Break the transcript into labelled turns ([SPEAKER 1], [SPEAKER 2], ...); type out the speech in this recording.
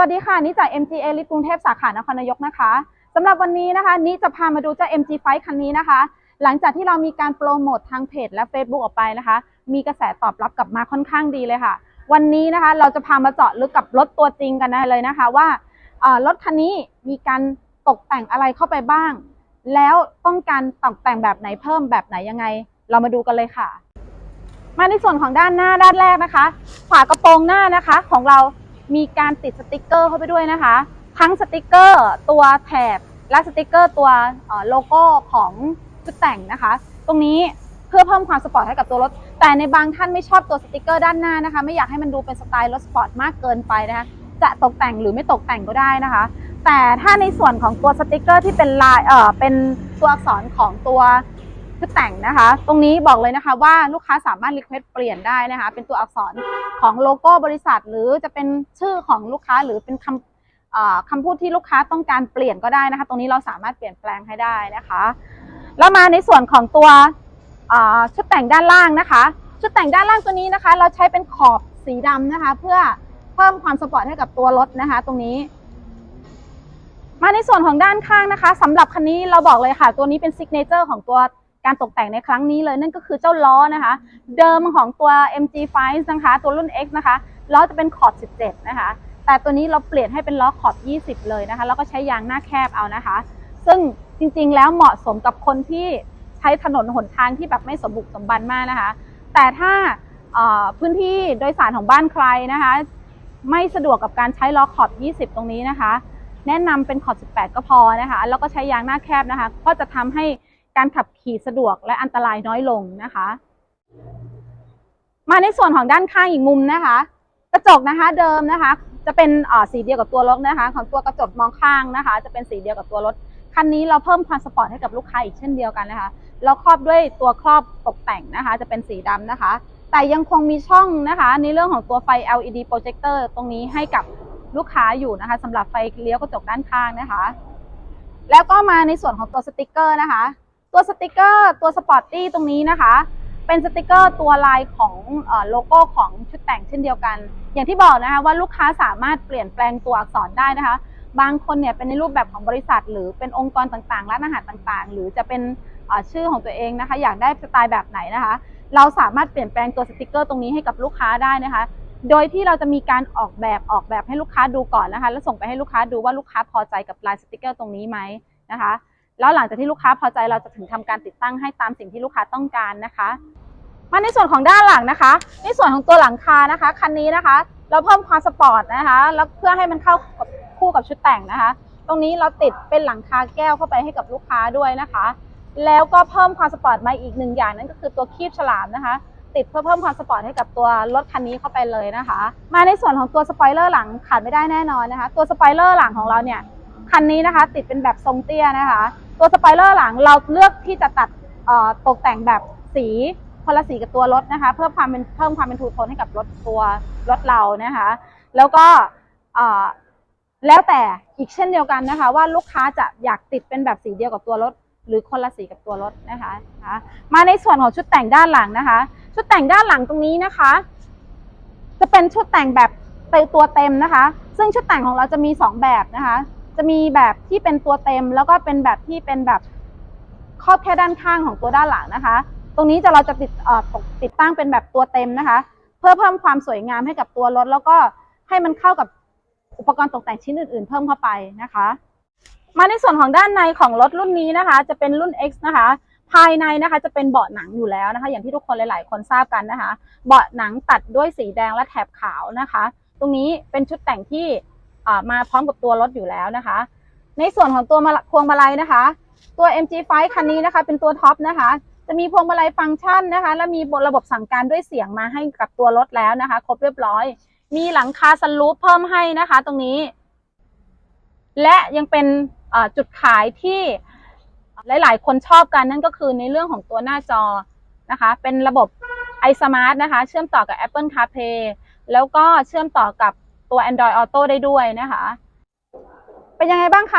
[SPEAKER 1] วัสดีค่ะนี่จาก MGA ลิกรุงเทพสาขานครนายกนะคะสำหรับวันนี้นะคะนี่จะพามาดูเจ้า MG5 คันนี้นะคะ หลังจากที่เรามีการโปรโมททางเพจและ Facebook ออกไปนะคะ มีกระแสตอบรับกลับมาค่อนข้างดีเลยค่ะ วันนี้นะคะเราจะพามาเจาะลึกกับรถตัวจริงกันนะเลยนะคะว่ารถคันนี้มีการตกแต่งอะไรเข้าไปบ้าง แล้วต้องการตกแต่งแบบไหนเพิ่มแบบไหนยังไง เรามาดูกันเลยค่ะ มาในส่วนของด้านหน้าด้านแรกนะคะ ฝากระโปรงหน้านะคะของเรา มีการติดสติกเกอร์เข้าไปด้วยนะคะ ทั้งสติกเกอร์ตัวแถบและสติกเกอร์ตัวโลโก้ของชุดแต่งนะคะ ตรงนี้เพื่อเพิ่มความสปอร์ตให้กับตัวรถ แต่ในบางท่านไม่ชอบตัวสติกเกอร์ด้านหน้านะคะ ไม่อยากให้มันดูเป็นสไตล์รถสปอร์ตมากเกินไปนะคะ จะตกแต่งหรือไม่ตกแต่งก็ได้นะคะ แต่ถ้าในส่วนของตัวสติกเกอร์ที่เป็นลายเอ่อเป็นตัวอักษรของตัว ชุดแต่งนะคะ ตรงนี้บอกเลยนะคะว่าลูกค้าสามารถรีเควสเปลี่ยนได้นะคะ เป็นตัวอักษรของโลโก้บริษัท หรือจะเป็นชื่อของลูกค้าหรือเป็นคำคำพูดที่ลูกค้าต้องการเปลี่ยนก็ได้นะคะ ตรงนี้เราสามารถเปลี่ยนแปลงให้ได้นะคะ แล้วมาในส่วนของตัวชุดแต่งด้านล่างนะคะ ชุดแต่งด้านล่างตัวนี้นะคะ เราใช้เป็นขอบสีดำนะคะ เพื่อเพิ่มความสปอร์ตให้กับตัวรถนะคะ ตรงนี้มาในส่วนของด้านข้างนะคะสำหรับคันนี้เราบอกเลยค่ะ ตัวนี้เป็นซิกเนเจอร์ของตัว การตกแต่งในครั้งนี้เลยนั่นก็คือเจ้าล้อนะคะ เดิมของตัว MG5 นะคะตัวรุ่น X นะคะล้อจะเป็นขอบ 17 นะคะ แต่ตัวนี้เราเปลี่ยนให้เป็นล้อขอบ 20 เลยนะคะ แล้วก็ใช้ยางหน้าแคบเอานะคะ ซึ่งจริงๆแล้วเหมาะสมกับคนที่ใช้ถนนหนทางที่แบบไม่สมบุกสมบันมากนะคะ แต่ถ้าพื้นที่โดยสารของบ้านใครนะคะ ไม่สะดวกกับการใช้ล้อขอบ 20 ตรงนี้นะคะ แนะนำเป็นขอบ 18 ก็พอนะคะ แล้วก็ใช้ยางหน้าแคบนะคะ ก็จะทำให้ การขับขี่สะดวกและอันตรายน้อยลงนะคะ มาในส่วนของด้านข้างอีกมุมนะคะ กระจกนะคะเดิมนะคะ จะเป็นสีเดียวกับตัวรถนะคะ ของตัวกระจกมองข้างนะคะ จะเป็นสีเดียวกับตัวรถคันนี้เราเพิ่มความสปอร์ตให้กับลูกค้าอีกเช่นเดียวกันนะคะ เราครอบด้วยตัวครอบตกแต่งนะคะ จะเป็นสีดำนะคะ แต่ยังคงมีช่องนะคะ ในเรื่องของตัวไฟ LED projector ตรงนี้ให้กับลูกค้าอยู่นะคะสำหรับไฟเลี้ยวกระจกด้านข้างนะคะ แล้วก็มาในส่วนของตัวสติกเกอร์นะคะ ตัวสติกเกอร์ตัวสปอร์ตตี้ตรงนี้นะคะ เป็นสติกเกอร์ตัวลายของอโลโก้ของชุดแต่งเช่นเดียวกัน อย่างที่บอกนะคะว่าลูกค้าสามารถเปลี่ยนแปลงตัวอักษรได้นะคะ บางคนเนี่ยเป็นในรูปแบบของบริษัท หรือเป็นองค์กรต่างๆร้านอาหารต่างๆ หรือจะเป็นชื่อของตัวเองนะคะ อยากได้สไตล์แบบไหนนะคะ เราสามารถเปลี่ยนแปลงตัวสติกเกอร์ตรงนี้ให้กับลูกค้าได้นะคะ โดยที่เราจะมีการออกแบบออกแบบให้ลูกค้าดูก่อนนะคะ แล้วส่งไปให้ลูกค้าดูว่าลูกค้าพอใจกับลายสติกเกอร์ตรงนี้ไหมนะคะ แล้วหลังจากที่ลูกค้าพอใจเราจะถึงทำการติดตั้งให้ตามสิ่งที่ลูกค้าต้องการนะคะมาในส่วนของด้านหลังนะคะ ในส่วนของตัวหลังคานะคะคันนี้นะคะ เราเพิ่มความสปอร์ตนะคะแล้วเพื่อให้มันเข้ากับคู่กับชุดแต่งนะคะ ตรงนี้เราติดเป็นหลังคาแก้วเข้าไปให้กับลูกค้าด้วยนะคะ แล้วก็เพิ่มความสปอร์ตมาอีกหนึ่งอย่างนั่นก็คือตัวคีบฉลามนะคะติดเพื่อเพิ่มความสปอร์ตให้กับตัวรถคันนี้เข้าไปเลยนะคะ มาในส่วนของตัวสปอยเลอร์หลังขาดไม่ได้แน่นอนนะคะ ตัวสปอยเลอร์หลังของเราเนี่ยคันนี้นะคะ ติดเป็นแบบทรงเตี้ยนะคะ ตัวสปอยเลอร์หลังเราเลือกที่จะตัดตกแต่งแบบสีคนละสีกับตัวรถนะคะ เพื่อความเป็นเพิ่มความเป็นทูโทนให้กับรถตัวรถเรานะคะ แล้วก็แล้วแต่อีกเช่นเดียวกันนะคะ ว่าลูกค้าจะอยากติดเป็นแบบสีเดียวกับตัวรถ หรือคนละสีกับตัวรถนะคะนะคะมาในส่วนของชุดแต่งด้านหลังนะคะ ชุดแต่งด้านหลังตรงนี้นะคะ จะเป็นชุดแต่งแบบเต็มตัวเต็มนะคะ ซึ่งชุดแต่งของเราจะมีสองแบบนะคะ จะมีแบบที่เป็นตัวเต็ม แล้วก็เป็นแบบที่เป็นแบบครอบแค่ด้านข้างของตัวด้านหลังนะคะ ตรงนี้จะเราจะติดเอ่อติดตั้งเป็นแบบตัวเต็มนะคะ เพื่อเพิ่มความสวยงามให้กับตัวรถ แล้วก็ให้มันเข้ากับอุปกรณ์ตกแต่งชิ้นอื่นๆ เพิ่มเข้าไปนะคะ มาในส่วนของด้านในของรถรุ่นนี้นะคะ จะเป็นรุ่น X นะคะ ภายในนะคะจะเป็นเบาะหนังอยู่แล้วนะคะ อย่างที่ทุกคนหลาย ๆ คนทราบกันนะคะ เบาะหนังตัดด้วยสีแดงและแถบขาวนะคะ ตรงนี้เป็นชุดแต่งที่ มาพร้อมกับตัวรถอยู่แล้วนะคะ ในส่วนของตัวมาพวงมาลัยนะคะ ตัว MG5 คันนี้นะคะ เป็นตัวท็อปนะคะ จะมีพวงมาลัยฟังก์ชันนะคะ และมีระบบสั่งการด้วยเสียงมาให้กับตัวรถแล้วนะคะ ครบเรียบร้อย มีหลังคาสลูปเพิ่มให้นะคะ ตรงนี้ และยังเป็นจุดขายที่หลาย ๆ คนชอบกันนั่นก็คือในเรื่องของตัวหน้าจอนะคะ เป็นระบบ iSmart นะคะ เชื่อมต่อกับ Apple CarPlay แล้วก็เชื่อมต่อกับ ตัว Android Auto ได้ด้วยนะคะ เป็นยังไงบ้างคะ